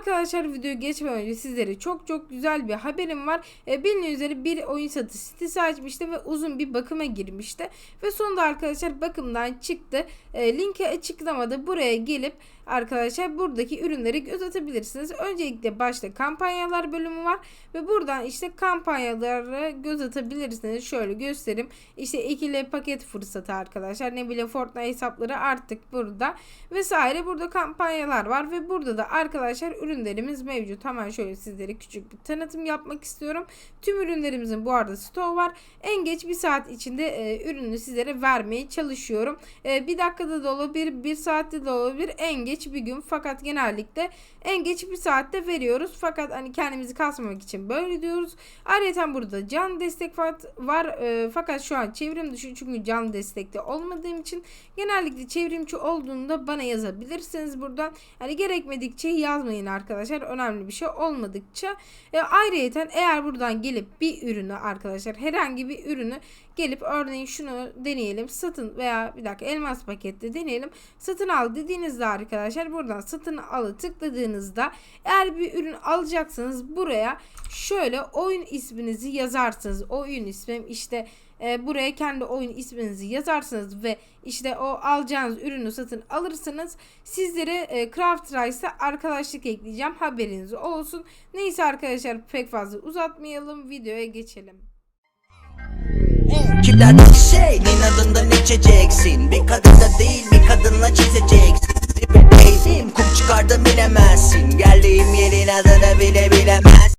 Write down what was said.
Arkadaşlar videoyu geçmeden önce sizlere çok çok güzel bir haberim var. E, bildiğiniz üzere bir oyun satış sitesi açmıştı ve uzun bir bakıma girmişti. Ve sonunda arkadaşlar bakımdan çıktı. E, linki açıklamada buraya gelip arkadaşlar buradaki ürünleri göz atabilirsiniz. Öncelikle başta kampanyalar bölümü var ve buradan işte kampanyaları göz atabilirsiniz. Şöyle göstereyim. İşte ikili paket fırsatı arkadaşlar. Ne bileyim Fortnite hesapları artık burada vesaire. Burada kampanyalar var ve burada da arkadaşlar ürünlerimiz mevcut. Hemen şöyle sizlere küçük bir tanıtım yapmak istiyorum. Tüm ürünlerimizin bu arada stoğu var. En geç bir saat içinde e, ürünü sizlere vermeye çalışıyorum. E, bir dakikada da olabilir, bir saatte de olabilir. En geç bir gün fakat genellikle en geç bir saatte veriyoruz. Fakat hani kendimizi kasmamak için böyle diyoruz. Ayrıca burada can destek var. E, fakat şu an çevrim dışı çünkü can destekte olmadığım için genellikle çevrimçi olduğunda bana yazabilirsiniz buradan. Hani gerekmedikçe yazmayın arkadaşlar. Önemli bir şey olmadıkça. E, ayrıca eğer buradan gelip bir ürünü arkadaşlar herhangi bir ürünü gelip örneğin şunu deneyelim satın veya bir dakika elmas pakette deneyelim satın al dediğinizde arkadaşlar buradan satın alı tıkladığınızda eğer bir ürün alacaksanız buraya şöyle oyun isminizi yazarsınız oyun ismim işte e, buraya kendi oyun isminizi yazarsınız ve işte o alacağınız ürünü satın alırsınız. Sizlere e, Craft Rice'a arkadaşlık ekleyeceğim. Haberiniz olsun. Neyse arkadaşlar pek fazla uzatmayalım. Videoya geçelim. Kimlerden şeyin adından içeceksin Bir kadınla değil bir kadınla çizeceksin Eğitim kum çıkardım bilemezsin Geldiğim yerin adını bile bilemezsin